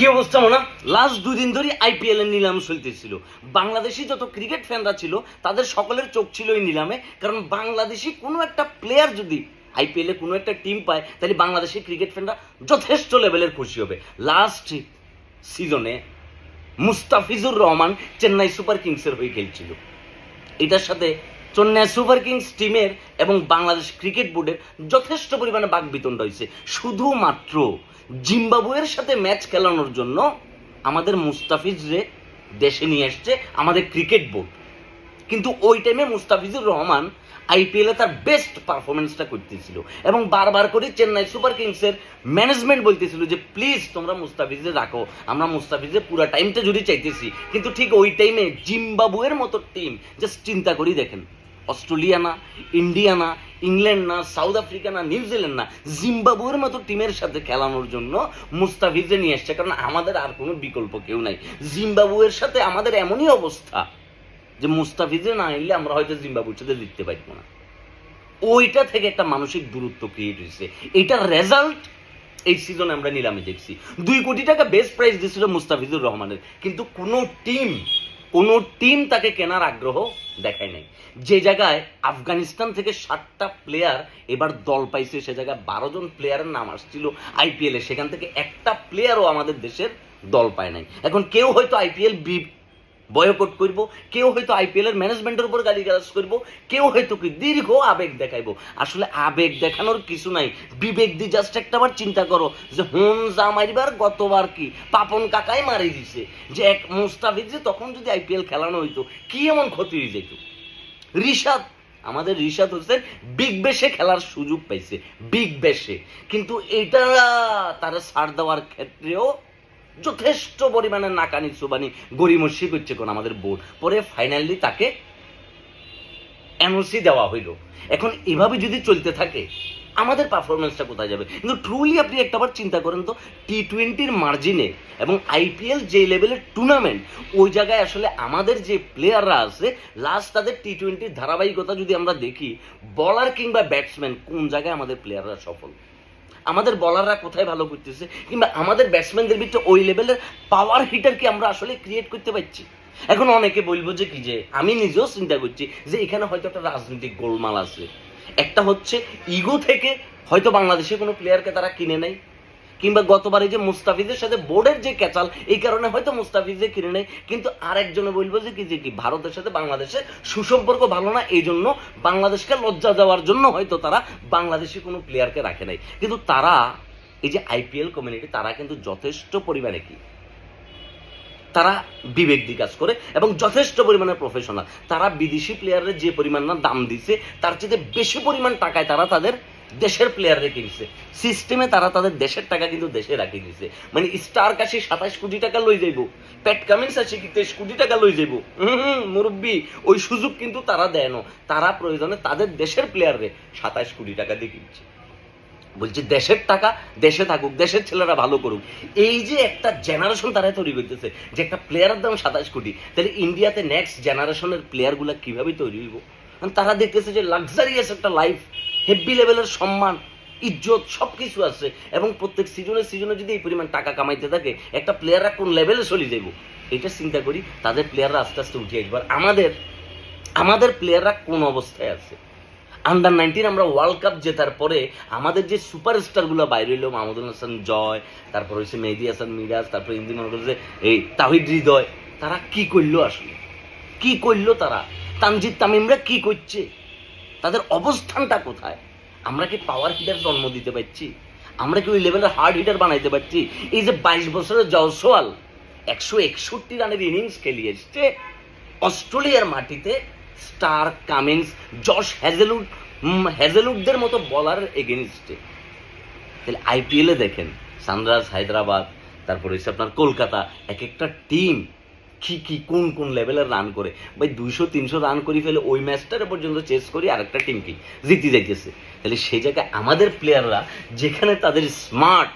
কি অবস্থা মনে? লাস্ট দুই দিন ধরে আইপিএল এর নিলাম চলতেছিল। বাংলাদেশি যত ক্রিকেট ফ্যানরা ছিল, তাদের সকলের চোখ ছিল এই নিলামে। কারণ বাংলাদেশি কোনো একটা প্লেয়ার যদি আইপিএল কোনো একটা টিম পায়, তাহলে বাংলাদেশি ক্রিকেট ফ্যানরা যথেষ্ট লেভেলের খুশি হবে। লাস্ট সিজনে মুস্তাফিজুর রহমান চেন্নাই সুপার কিংসের হয়ে খেলছিল। এটার সাথে চেন্নাই সুপার কিংস টিমের এবং বাংলাদেশ ক্রিকেট বোর্ডের যথেষ্ট পরিমাণে বাক বিতণ্ডা হয়েছে। শুধুমাত্র জিম্বাবুয়ের সাথে ম্যাচ খেলানোর জন্য আমাদের মুস্তাফিজরে দেশে নিয়ে আসছে আমাদের ক্রিকেট বোর্ড। কিন্তু ওই টাইমে মুস্তাফিজুর রহমান আইপিএলে তার বেস্ট পারফরমেন্সটা করতেছিল এবং বারবার করে চেন্নাই সুপার কিংসের ম্যানেজমেন্ট বলতেছিল যে প্লিজ তোমরা মুস্তাফিজে রাখো, আমরা মুস্তাফিজে পুরো টাইমটা জুড়ে চাইতেছি। কিন্তু ঠিক ওই টাইমে জিম্বাবুয়ের মতো টিম জাস্ট চিন্তা করি দেখেন অস্ট্রেলিয়া না ইন্ডিয়া না ইংল্যান্ড না সাউথ আফ্রিকা না নিউজিল্যান্ড না জিম্বাবুয়ের মতো টিমের সাথে খেলানোর জন্য মুস্তাফিজে নিয়ে আসছে। কারণ আমাদের আর কোনো বিকল্প কেউ নাই। জিম্বাবুয়ের সাথে আমাদের এমনই অবস্থা যে মুস্তাফিজে না এলে আমরা হয়তো জিম্বাবুর সাথে জিততে পারব না। ওইটা থেকে একটা মানসিক দূরত্ব ক্রিয়েট হয়েছে। এটার রেজাল্ট এই সিজনে আমরা নিলামে দেখছি। দুই কোটি টাকা বেস্ট প্রাইস দিয়েছিল মুস্তাফিজুর রহমানের। কিন্তু কোনো টিম কোনো টিম তাকে কেনার আগ্রহ দেখায় নাই। যে জায়গায় আফগানিস্তান থেকে সাতটা প্লেয়ার এবার দল পাইছে, সে জায়গায় বারো জন প্লেয়ারের নাম আসছিল আইপিএলে সেখান থেকে একটা প্লেয়ারও আমাদের দেশের দল পায় নাই। এখন কেউ হয়তো আইপিএল বি বয়কট করব, কেউ হয়তো আইপিএল এর ম্যানেজমেন্টের উপর গালি গালাজ করব, কেউ হয়তো কি দীর্ঘ আবেগ দেখাইবো। আসলে আবেগ দেখানোর কিছু নাই। বিবেক দিয়ে জাস্ট একটা বার চিন্তা করো যে হুন যা মারিবার, গতবার কি? পাপন কাকাই মারি দিছে। যে এক মুস্তাফিজ যে তখন যদি আইপিএল খেলানো হইতো, কি এমন ক্ষতি হয়ে যেত রিশাদ, আমাদের রিশাদ হোসেন বিগ বেশে খেলার সুযোগ পাইছে, বিগ বেশে। কিন্তু এটা তারা ছাড় দেওয়ার ক্ষেত্রেও যথেষ্ট পরিমাণে নাকানি সুবানি গরিমসি করছে কোন আমাদের বোর্ড পরে ফাইনালি তাকে এনওসি দেওয়া হইল। এখন এভাবে যদি চলতে থাকে, আমাদের পারফরমেন্সটা কোথায় যাবে? কিন্তু ট্রুলি আপনি একটাবার চিন্তা করেন তো টি টোয়েন্টির মার্জিনে এবং আইপিএল যে লেভেলের টুর্নামেন্ট ওই জায়গায় আসলে আমাদের যে প্লেয়াররা আছে লাস্ট তাদের টি টোয়েন্টির ধারাবাহিকতা যদি আমরা দেখি বলার কিংবা ব্যাটসম্যান কোন জায়গায় আমাদের প্লেয়াররা সফল? আমাদের বলাররা কোথায় ভালো করতেছে? কিংবা আমাদের ব্যাটসম্যানদের ভিতরে ওই লেভেলের পাওয়ার হিটার কি আমরা আসলে ক্রিয়েট করতে পারছি? এখন অনেকে বলব যে কি যে, আমি নিজেও চিন্তা করছি যে এখানে হয়তো একটা রাজনৈতিক গোলমাল আছে। একটা হচ্ছে ইগো থেকে হয়তো বাংলাদেশে কোনো প্লেয়ারকে তারা কিনে নেয়। কিংবা গতবারে যে মুস্তাফিজের সাথে বোর্ডের যে ক্যাচাল, এই কারণে হয়তো মুস্তাফিজে কিনে নেয়। কিন্তু আরেকজনে বলব যে কি যে কি, ভারতের সাথে বাংলাদেশের সুসম্পর্ক ভালো না, এই জন্য বাংলাদেশকে লজ্জা দেওয়ার জন্য হয়তো তারা বাংলাদেশি কোনো প্লেয়ারকে রাখে নাই। কিন্তু তারা, এই যে আইপিএল কমিউনিটি তারা কিন্তু যথেষ্ট পরিমাণে কি? তারা বিবেক দিয়ে কাজ করে এবং যথেষ্ট পরিমাণে প্রফেশনাল তারা বিদেশি প্লেয়ারের যে পরিমাণ না দাম দিছে, তার চেয়ে বেশি পরিমাণ টাকায় তারা তাদের দেশের প্লেয়াররে কিনছে সিস্টেমে তারা তাদের দেশের টাকা কিন্তু দেশে রাখি দিছে। মানে স্টার কাশি সাতাশ কোটি টাকা লই যাইব। প্যাট কামিন্স আছে কি তেইশ কোটি টাকা লই যাইব। মুরব্বী, ওই সুযোগ কিন্তু তারা দেয় না। তারা প্রয়োজনে তাদের দেশের প্লেয়াররে সাতাশ কোটি টাকা দিয়ে কিনছে। বলছি দেশের টাকা দেশে থাকুক, দেশের ছেলেরা ভালো করুক। এই যে একটা জেনারেশন তারা তৈরি করতেছে, যে একটা প্লেয়ারের দাম সাতাশ কোটি, তাহলে ইন্ডিয়াতে নেক্সট জেনারেশনের প্লেয়ারগুলো কীভাবে তৈরি হইব? তারা দেখতেছে যে লাক্সারিয়াস একটা লাইফ হেভি লেভেলের সম্মান, ইজ্জত সব কিছু আছে। এবং প্রত্যেক সিজনে সিজনে যদি এই পরিমাণ টাকা কামাইতে থাকে, একটা প্লেয়াররা কোন লেভেলে চলে যাইব? এটা চিন্তা করি, তাদের প্লেয়াররা আস্তে আস্তে উঠে আসবে। আর আমাদের আমাদের প্লেয়াররা কোন অবস্থায় আছে? আন্ডার নাইনটিন আমরা ওয়ার্ল্ড কাপ জেতার পরে আমাদের যে সুপারস্টারগুলো বাইরে হইল, মাহমুদুল হাসান, জয়, তারপর হচ্ছে মেহেদি হাসান, মিরাজ, তারপর ইন্দি মনে করছে, এই তাহিদ হৃদয়, তারা কি করল আসলে? কি করল তারা? তানজিদ তামিমরা কি করছে? তাদের অবস্থানটা কোথায়? আমরা কি পাওয়ার হিটার জন্ম দিতে পারছি? আমরা কি ওই লেভেলের হার্ড হিটার বানাইতে পারছি? এই যে বাইশ বছরের জয়সওয়াল একশো একষট্টি রানের ইনিংস খেলিয়ে এসছে। অস্ট্রেলিয়ার মাটিতে স্টার কামিংস জশ হ্যাজেলুড হ্যাজেলুডদের মতো বলার এগেনস্টে তাহলে আইপিএলে দেখেন সানরাইজ হায়দ্রাবাদ, তারপরে হচ্ছে আপনার কলকাতা এক একটা টিম কি কি, কোন কোন লেভেলের রান করে। ভাই, দুইশো, তিনশো রান করে ফেলে ওই ম্যাচটারে পর্যন্ত চেস করি আরেকটা টিমকে জিতে যাইতেছে। তাহলে সেই জায়গায় আমাদের প্লেয়াররা যেখানে তাদের স্মার্ট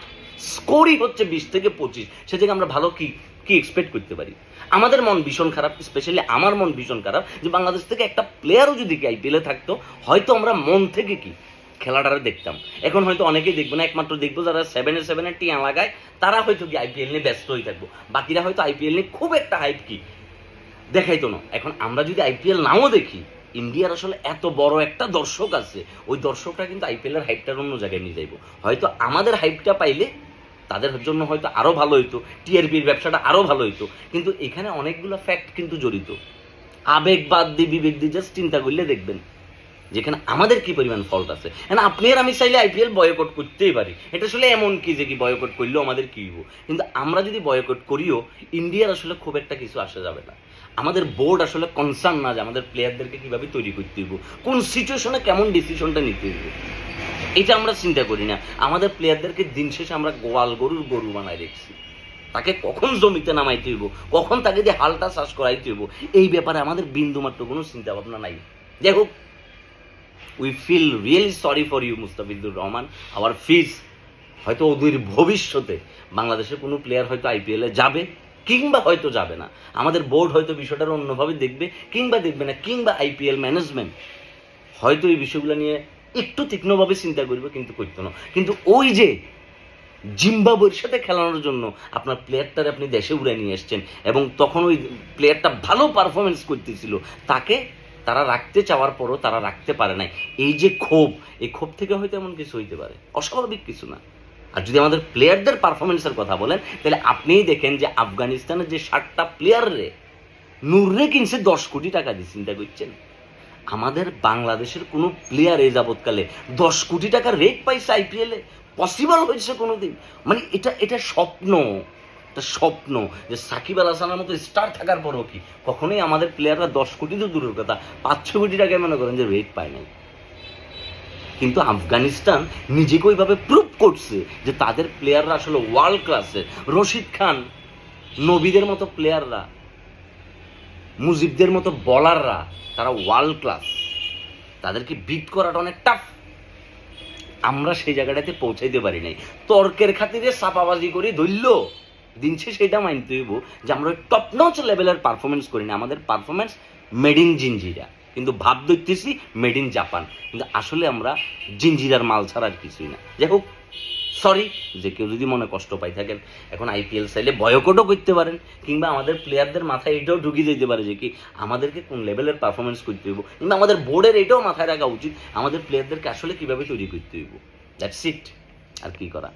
স্কোরই হচ্ছে বিশ থেকে পঁচিশ সে জায়গায় আমরা ভালো কি কি এক্সপেক্ট করতে পারি? আমাদের মন ভীষণ খারাপ স্পেশালি আমার মন ভীষণ খারাপ যে বাংলাদেশ থেকে একটা প্লেয়ারও যদি কি আইপিএলে থাকতো, হয়তো আমরা মন থেকে কি খেলাটারে দেখতাম। এখন হয়তো অনেকেই দেখব না, একমাত্র দেখব যারা সেভেনে সেভেনে টিয়া লাগায়, তারা হয়তো কি আইপিএল নিয়ে ব্যস্ত হয়ে থাকব। বাকিরা হয়তো আইপিএল নিয়ে খুব একটা হাইপ কি? দেখাইতো না। এখন আমরা যদি আইপিএল নাও দেখি, ইন্ডিয়ার আসলে এত বড় একটা দর্শক আছে, ওই দর্শকটা কিন্তু আইপিএল এর হাইপটার অন্য জায়গায় নিয়ে যাইবো। হয়তো আমাদের হাইপটা পাইলে তাদের জন্য হয়তো আরও ভালো হইতো টিআরপির ব্যবসাটা আরও ভালো হইতো। কিন্তু এখানে অনেকগুলো ফ্যাক্ট কিন্তু জড়িত। আবেগ বাদ দিয়ে বিবেক দিয়ে জাস্ট চিন্তা করলে দেখবেন যেখানে আমাদের কি পরিমাণ ফল্ট আছে? হ্যাঁ আপনি আর আমি চাইলে আইপিএল বয়কট করতেই পারি। এটা আসলে এমন কি যে কি বয়কট করলেও আমাদের কি হইব কিন্তু আমরা যদি বয়কট করিও ইন্ডিয়ার আসলে খুব একটা কিছু আসা যাবে না। আমাদের বোর্ড আসলে কনসার্ন না যে আমাদের প্লেয়ারদেরকে কীভাবে তৈরি করতে হইব কোন সিচুয়েশনে কেমন ডিসিশনটা নিতে হইব এটা আমরা চিন্তা করি না। আমাদের প্লেয়ারদেরকে দিন শেষে আমরা গোয়াল গরুর গরু বানায় রেখেছি তাকে কখন জমিতে নামাইতে হইব কখন তাকে দিয়ে হালটা চাষ করাইতে হইব এই ব্যাপারে আমাদের বিন্দুমাত্র কোনো চিন্তা ভাবনা নাই। যাই হোক we feel really sorry for you Mustafizur Rahman. Our Fizz হয়তো অদূর ভবিষ্যতে বাংলাদেশের কোনো প্লেয়ার হয়তো আইপিএলে যাবে, কিংবা হয়তো যাবে না। আমাদের বোর্ড হয়তো বিষয়টার অন্যভাবে দেখবে, কিংবা দেখবে না, কিংবা আইপিএল ম্যানেজমেন্ট হয়তো এই বিষয়গুলো নিয়ে একটু তীক্ষ্ণভাবে চিন্তা করবে, কিন্তু করতো না। কিন্তু ওই যে জিম্বাবুয়ের সাথে খেলানোর জন্য আপনার প্লেয়ারটারে আপনি দেশে উড়ে নিয়ে এসছেন, এবং তখন ওই প্লেয়ারটা ভালো পারফরমেন্স করতেছিল, তাকে তারা রাখতে চাওয়ার পরও তারা রাখতে পারে নাই। এই যে ক্ষোভ, এই ক্ষোভ থেকে হয়তো এমন কিছু হইতে পারে। অস্বাভাবিক কিছু না। আর যদি আমাদের প্লেয়ারদের পারফরমেন্সের কথা বলেন, তাহলে আপনিই দেখেন যে আফগানিস্তানের যে ষাটটা প্লেয়ার রে নূররে কিনছে দশ কোটি টাকা দিয়ে, চিন্তা করছেন? আমাদের বাংলাদেশের কোনো প্লেয়ার এই যাবৎকালে দশ কোটি টাকা রেট পাইছে আইপিএলে পসিবল হয়েছে কোনোদিন? মানে এটা এটা স্বপ্ন। এটা স্বপ্ন যে সাকিব আল হাসানের মতো স্টার থাকার পরও কি? কখনোই আমাদের প্লেয়াররা দশ কোটি তো দূরের কথা, পাঁচ ছ কোটি টাকায় মনে করেন যে রেট পায় নাই। কিন্তু আফগানিস্তান নিজেকে ওইভাবে প্রুভ করছে যে তাদের প্লেয়াররা আসলে ওয়ার্ল্ড ক্লাসের রশিদ খান, নবীদের মতো প্লেয়াররা মুজিবদের মতো বলাররা তারা ওয়ার্ল্ড ক্লাস তাদেরকে বিট করাটা অনেক টাফ আমরা সেই জায়গাটাতে পৌঁছাইতে পারি নাই। তর্কের খাতিরে চাপাবাজি করে ধরল দিন শেষে সেটা মানতে হইব যে আমরা টপ নচ লেভেলের পারফরমেন্স করি না। আমাদের পারফরমেন্স মেড ইন জিঞ্জিরা কিন্তু ভাব দেখতেছি মেড ইন জাপান। কিন্তু আসলে আমরা জিঞ্জিরার মাল ছাড়া আর কিছুই না। যাই হোক সরি যে কেউ যদি মনে কষ্ট পাই থাকেন, এখন আইপিএল চাইলে বয়কটও করতে পারেন, কিংবা আমাদের প্লেয়ারদের মাথায় এটাও ঢুকিয়ে যেতে পারে যে কি, আমাদেরকে কোন লেভেলের পারফরমেন্স করতে হইব, কিংবা আমাদের বোর্ডের এটাও মাথায় রাখা উচিত, আমাদের প্লেয়ারদেরকে আসলে কীভাবে তৈরি করতে হইব। দ্যাটস ইট আর কি করা?